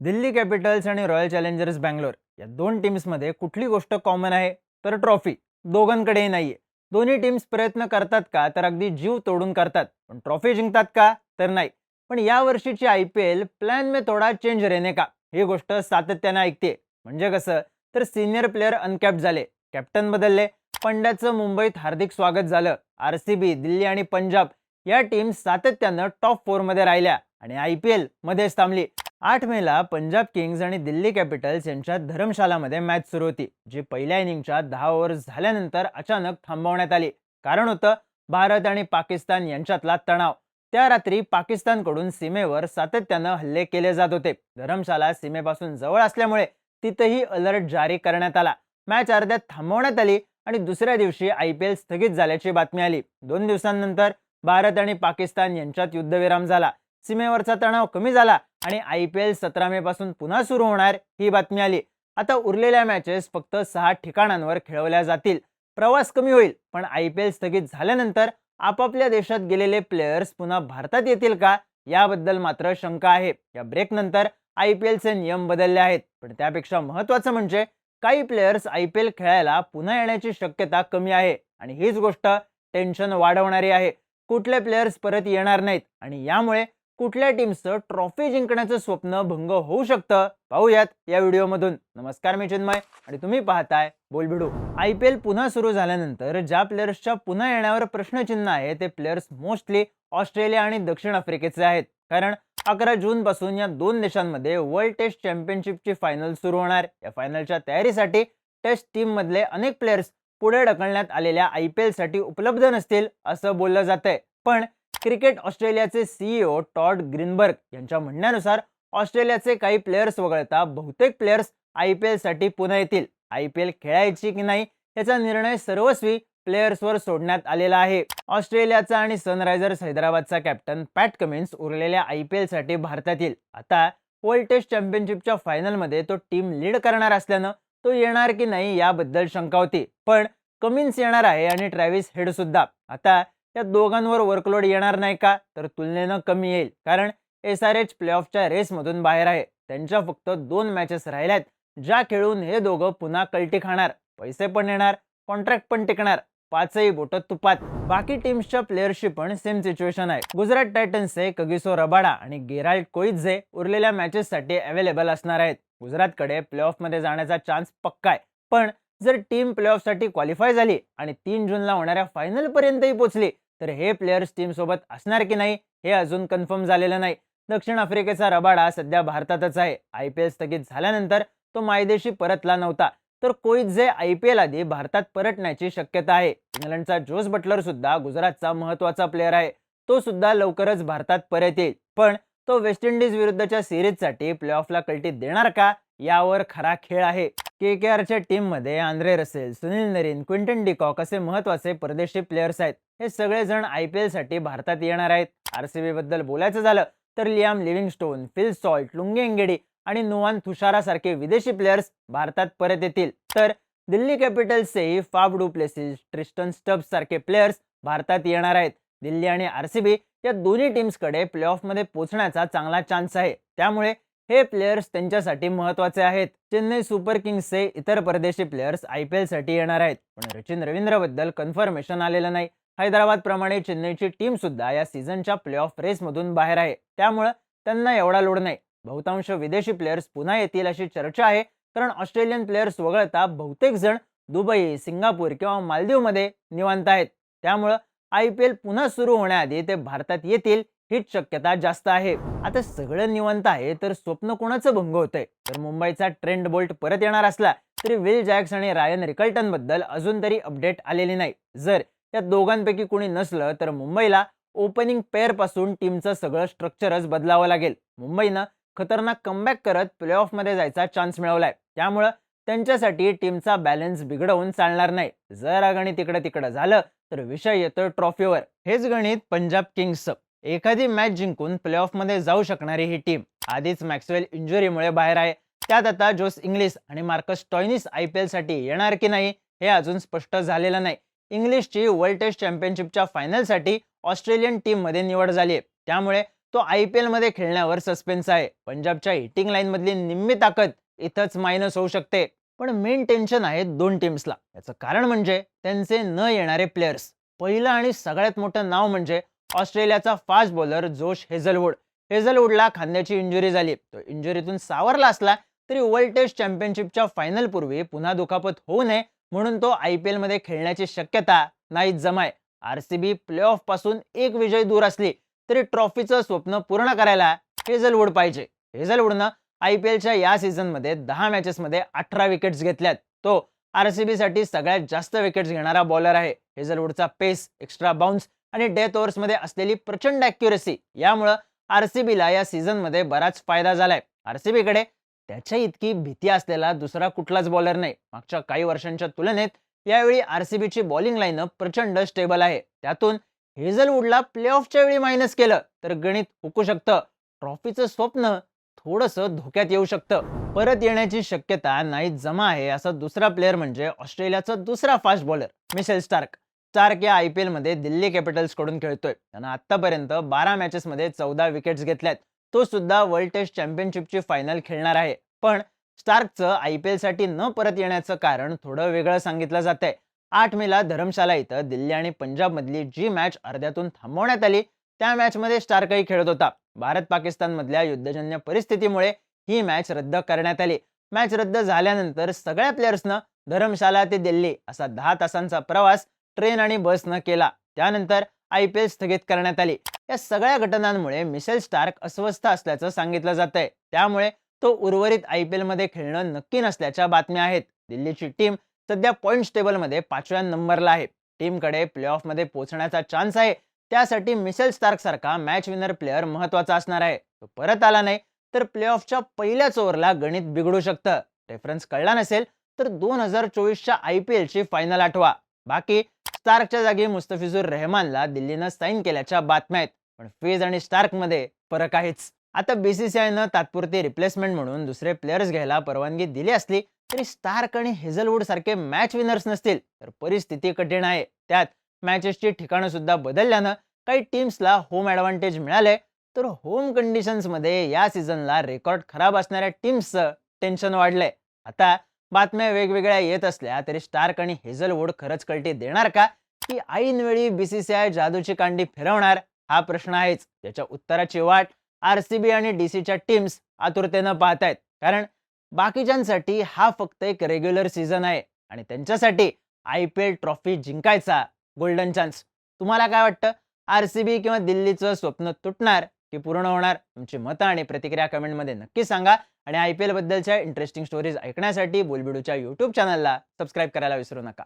Delhi Capitals आणि Royal Challengers Bangalore या दोन टीम्समध्ये कुठली गोष्ट कॉमन आहे? तर ट्रॉफी दोघांकडेही नाहीये. दोन्ही टीम्स प्रयत्न करतात का? तर अगदी जीव तोडून करतात. पण ट्रॉफी जिंकतात का? तर नाही. पण या वर्षीची आय पी एल प्लॅन मे थोडा चेंज रेने का? ही गोष्ट सातत्यानं ऐकते म्हणजे कसं? तर सिनियर प्लेअर अनकॅप झाले. कॅप्टन बदलले. पंड्याचं मुंबईत हार्दिक स्वागत झालं. आर सी बी दिल्ली आणि पंजाब या टीम सातत्यानं टॉप फोरमध्ये राहिल्या आणि आय पी एलमध्येच थांबली. आठ मेला पंजाब किंग्ज आणि दिल्ली कॅपिटल्स यांच्या धर्मशालामध्ये मॅच सुरू होती जी पहिल्या इनिंगच्या दहा ओव्हर्स झाल्यानंतर अचानक थांबवण्यात आली. कारण होतं भारत आणि पाकिस्तान यांच्यातला तणाव. त्या रात्री पाकिस्तानकडून सीमेवर सातत्यानं हल्ले केले जात होते. धर्मशाला सीमेपासून जवळ असल्यामुळे तिथंही अलर्ट जारी करण्यात आला. मॅच अर्ध्यात थांबवण्यात आली आणि दुसऱ्या दिवशी आय पी एल स्थगित झाल्याची बातमी आली. दोन दिवसांनंतर भारत आणि पाकिस्तान यांच्यात युद्धविराम झाला. सीमेवरचा तणाव कमी झाला आणि आय पी एल सतरा मे पासून पुन्हा सुरू होणार ही बातमी आली. आता उरलेल्या मॅचेस फक्त सहा ठिकाणांवर खेळवल्या जातील. प्रवास कमी होईल पण आय पी एल स्थगित झाल्यानंतर आपापल्या देशात गेलेले प्लेयर्स पुन्हा भारतात येतील का? याबद्दल मात्र शंका आहे. या ब्रेक नंतर आय पी एलचे नियम बदलले आहेत. पण त्यापेक्षा महत्वाचं म्हणजे काही प्लेयर्स आय पी एल खेळायला पुन्हा येण्याची शक्यता कमी आहे. आणि हीच गोष्ट टेन्शन वाढवणारी आहे. कुठले प्लेयर्स परत येणार नाहीत. आणि यामुळे कुठल्या टीमचं ट्रॉफी जिंकण्याचं स्वप्न भंग होऊ शकतं? पाहूयात या व्हिडिओमधून. नमस्कार मी चिन्मय आणि तुम्ही पाहताय बोलबिडू. आय पी एल पुन्हा सुरू झाल्यानंतर ज्या प्लेयर्सच्या पुन्हा येण्यावर प्रश्नचिन्ह आहे ते प्लेयर्स मोस्टली ऑस्ट्रेलिया आणि दक्षिण आफ्रिकेचे आहेत. कारण अकरा जून पासून या दोन देशांमध्ये वर्ल्ड टेस्ट चॅम्पियनशिपची फायनल सुरू होणार. या फायनलच्या तयारीसाठी टेस्ट टीम मधले अनेक प्लेयर्स पुढे ढकलण्यात आलेल्या आय पी एलसाठी उपलब्ध नसतील असं बोललं जातंय. पण क्रिकेट ऑस्ट्रेलियाचे सीईओ टॉड ग्रीनबर्ग यांच्या म्हणण्यानुसार ऑस्ट्रेलियाचे काही प्लेयर्स वगळता बहुतेक प्लेयर्स आय पी एलसाठी पुन्हा येतील. आय पी एल खेळायची की नाही याचा निर्णय सर्वस्वी प्लेयर्सवर सोडण्यात आलेला आहे. ऑस्ट्रेलियाचा आणि सनरायझर्स हैदराबादचा कॅप्टन पॅट कमिन्स उरलेल्या आय पी एलसाठी भारतात येईल आता वर्ल्ड टेस्ट चॅम्पियनशिपच्या फायनलमध्ये तो टीम लीड करणार असल्यानं तो येणार की नाही याबद्दल शंका होती. पण कमिन्स येणार आहे आणि ट्रॅव्हिस हेड सुद्धा. आता या दोघांवर वर्कलोड येणार नाही का? तर तुलनेनं कमी येईल. कारण एस आर एच प्लेऑफच्या रेसमधून बाहेर आहे. त्यांच्या फक्त दोन मॅचेस राहिल्यात. ज्या खेळून हे दोघं पुन्हा कल्टी खाणार. पैसे पण येणार कॉन्ट्रॅक्ट पण टिकणार. पाचही बोट तुपात. बाकी टीम्सच्या प्लेयरशी पण सेम सिच्युएशन आहे. गुजरात टायटन्सचे कगिसो रबाडा आणि गेराल्ड कोइझे उरलेल्या मॅचेससाठी अवेलेबल असणार आहेत. गुजरातकडे प्लेऑफमध्ये जाण्याचा चान्स पक्का आहे. पण जर टीम प्लेऑफसाठी क्वालिफाय झाली आणि तीन जूनला होणाऱ्या फायनलपर्यंतही पोहोचली तर हे प्लेयर्स टीम सोबत असणार की नाही हे अजून कन्फर्म झालेलं नाही. दक्षिण आफ्रिकेचा रबाडा सध्या भारतातच आहे. आय पी एल स्थगित झाल्यानंतर तो मायदेशी परतला नव्हता. तर कोईतजे आय पी एल आधी भारतात परतण्याची शक्यता आहे. इंग्लंडचा जोस बटलर सुद्धा गुजरातचा महत्त्वाचा प्लेअर आहे. तो सुद्धा लवकरच भारतात परत येईल. पण तो वेस्ट इंडिज विरुद्धच्या सिरीजसाठी प्लेऑफला कल्टी देणार का? यावर खरा खेळ आहे. के के आरच्या टीममध्ये Andre Russell Sunil Narine Quinton de Kock असे महत्त्वाचे परदेशी प्लेयर्स आहेत. हे सगळेजण आय पी एलसाठी भारतात येणार आहेत. आर सी बद्दल बोलायचं झालं तर Liam Livingstone Phil Salt Lungi Ngidi आणि नुवान तुषारा सारखे विदेशी प्लेयर्स भारतात परत येतील. तर Delhi कॅपिटल्सचेही Faf du Plessis Tristan Stubbs सारखे प्लेयर्स भारतात येणार आहेत. दिल्ली आणि आर सी बी या दोन्ही टीम्सकडे प्लेऑफमध्ये पोहोचण्याचा चांगला चान्स आहे. त्यामुळे हे प्लेयर्स त्यांच्यासाठी महत्त्वाचे आहेत. चेन्नई सुपर किंग्सचे इतर परदेशी प्लेयर्स आय पी एलसाठी येणार आहेत. पण रचिन रवींद्रबद्दल कन्फर्मेशन आलेलं नाही. हैदराबाद प्रमाणे चेन्नईची टीम सुद्धा या सीझनच्या प्लेऑफ रेसमधून बाहेर आहे. त्यामुळं त्यांना एवढा लोड नाही. बहुतांश विदेशी प्लेयर्स पुन्हा येतील अशी चर्चा आहे. कारण ऑस्ट्रेलियन प्लेयर्स वगळता बहुतेक जण दुबई सिंगापूर किंवा मालदीवमध्ये निवांत आहेत. त्यामुळं आय पी एल पुन्हा सुरू होण्याआधी ते भारतात येतील हीच शक्यता जास्त आहे. आता सगळं निवंत आहे तर स्वप्न कोणाचं भंग होतंय? तर मुंबईचा ट्रेंड बोल्ट परत येणार असला तरी विल जॅक्स आणि रायन रिकल्टनबद्दल अजून तरी अपडेट आलेली नाही. जर त्या दोघांपैकी कोणी नसलं तर मुंबईला ओपनिंग पेअरपासून टीमचं सगळं स्ट्रक्चरच बदलावं लागेल. मुंबईनं खतरनाक कमबॅक करत प्लेऑफमध्ये जायचा चान्स मिळवलाय. त्यामुळं त्यांच्यासाठी टीमचा बॅलन्स बिघडवून चालणार नाही. जर अगणी तिकडं तिकडं झालं तर विषय येतो ट्रॉफीवर. हेच गणित पंजाब किंग्सचं एखादी मॅच जिंकून प्लेऑफमध्ये जाऊ शकणारी ही टीम आधीच मॅक्सवेल इंजुरीमुळे बाहेर आहे. त्यात आता जोस इंग्लिश आणि मार्कस टॉयनिस आय पी एलसाठी येणार की नाही हे अजून स्पष्ट झालेलं नाही. इंग्लिशची वर्ल्ड टेस्ट चॅम्पियनशिपच्या फायनलसाठी ऑस्ट्रेलियन टीममध्ये निवड झाली आहे. त्यामुळे तो आय पी एलमध्ये खेळण्यावर सस्पेन्स आहे. पंजाबच्या हिटिंग लाईनमधली निम्मी ताकद इथंच मायनस होऊ शकते. पण मेन टेन्शन आहे दोन टीम्सला. याचं कारण म्हणजे त्यांचे न येणारे प्लेयर्स पहिलं आणि सगळ्यात मोठं नाव म्हणजे ऑस्ट्रेलियाचा फास्ट बॉलर जोश हेझलवूड. हेझलवूडला खांद्याची इंजुरी झाली. तो इंजुरीतून सावरला असला तरी वर्ल्ड टेस्ट चॅम्पियनशिपच्या फायनल पूर्वी पुन्हा दुखापत होऊ नये म्हणून तो आय पी एलमध्ये खेळण्याची शक्यता नाहीच जमाय. आर सी बी प्ले ऑफपासून एक विजय दूर असली तरी ट्रॉफीचं स्वप्न पूर्ण करायला हेझलवूड पाहिजे. हेझलवूडनं आय पी एलच्या या सीझनमध्ये दहा मॅचेसमध्ये अठरा विकेट्स घेतल्यात. तो आर सी बीसाठी सगळ्यात जास्त विकेट्स घेणारा बॉलर आहे. हेझलवूडचा पेस एक्स्ट्रा बाउन्स आणि डेथ ओव्हर्समध्ये असलेली प्रचंड ॲक्युरेसी यामुळं आर सी बीला या सीझनमध्ये बराच फायदा झालाय. आर सी बीकडे त्याच्या इतकी भीती असलेला दुसरा कुठलाच बॉलर नाही. मागच्या काही वर्षांच्या तुलनेत यावेळी आर सी बीची बॉलिंग लाईनअप प्रचंड स्टेबल आहे. त्यातून हेझलवूडला प्ले ऑफच्या वेळी मायनस केलं तर गणित हुकू शकतं. ट्रॉफीचं स्वप्न थोडंसं धोक्यात येऊ शकतं. परत येण्याची शक्यता नाही जमा आहे असा दुसरा प्लेअर म्हणजे ऑस्ट्रेलियाचा दुसरा fast bowler Mitchell Starc. Starc या आय पी एलमध्ये दिल्ली कॅपिटल्सकडून खेळतोय त्यानं आतापर्यंत बारा मॅचेसमध्ये चौदा विकेट्स घेतल्यात. तो सुद्धा वर्ल्ड टेस्ट चॅम्पियनशिपची फायनल खेळणार आहे. पण स्टार्कचं आय पी एलसाठी न परत येण्याचं कारण थोडं वेगळं सांगितलं जात आहे आठ मेला धर्मशाला इथं दिल्ली आणि पंजाबमधली जी मॅच अर्ध्यातून थांबवण्यात आली त्या मॅचमध्ये स्टार्कही खेळत होता. भारत पाकिस्तानमधल्या युद्धजन्य परिस्थितीमुळे ही मॅच रद्द करण्यात आली. मॅच रद्द झाल्यानंतर सगळ्या प्लेयर्सनं धर्मशाला ते दिल्ली असा दहा तासांचा प्रवास ट्रेन आणि बसनं केला. त्यानंतर आय पी एल स्थगित करण्यात आली. या सगळ्या घटनांमुळे मिशेल स्टार्क अस्वस्थ असल्याचं सांगितलं जात आहे त्यामुळे तो उर्वरित आय पी एलमध्ये खेळणं नक्की नसल्याच्या बातम्या आहेत. दिल्लीची टीम सध्या पॉईंट्स टेबलमध्ये पाचव्या नंबरला आहे. टीमकडे प्लेऑफमध्ये पोहोचण्याचा चान्स आहे. त्यासाठी मिशेल स्टार्क सारखा मॅच विनर प्लेअर महत्त्वाचा असणार आहे. तो परत आला नाही तर प्लेऑफच्या पहिल्याच ओव्हरला गणित बिघडू शकतं. रेफरन्स कळला नसेल तर दोन हजार चोवीसच्या आय पी एलची फायनल आठवा. बाकी स्टार्कच्या जागी मुस्तफिजुर रहमानला दिल्लीनं साईन केल्याच्या बातम्या आहेत. पण फेज आणि स्टार्कमध्ये फरक आहेच. आता बीसीसीआयनं तात्पुरती रिप्लेसमेंट म्हणून दुसरे प्लेयर्स घ्यायला परवानगी दिली असली तरी स्टार्क आणि हेझलवूड सारखे मॅच विनर्स नसतील तर परिस्थिती कठीण आहे. त्यात मॅचेसची ठिकाणं सुद्धा बदलल्यानं काही टीम्सला होम ॲडव्हान्टेज मिळाले तर होम कंडिशन्समध्ये या सीझनला रेकॉर्ड खराब असणाऱ्या टीम्सचं टेन्शन वाढलंय. आता बातम्या वेगवेगळ्या येत असल्या तरी स्टार्क आणि हेझलवूड खरंच कल्टी देणार का? की ऐनवेळी बीसीसीआय जादूची कांडी फिरवणार? हा प्रश्न आहेच. त्याच्या उत्तराची वाट आर सी बी आणि डी सीच्या टीम्स आतुरतेनं पाहतायत. कारण बाकीच्यांसाठी हा फक्त एक रेग्युलर सीझन आहे. आणि त्यांच्यासाठी आय पी एल ट्रॉफी जिंकायचा गोल्डन चान्स तुम्हाला काय वाटतं? आर सी बी किंवा दिल्लीचं स्वप्न तुटणार की पूर्ण होणार? तुमची मतं आणि प्रतिक्रिया कमेंटमध्ये नक्की सांगा. आणि आय पी एलबद्दलच्या इंटरेस्टिंग स्टोरीज ऐकण्यासाठी बोलबिडूच्या यूट्यूब चॅनलला सबस्क्राईब करायला विसरू नका.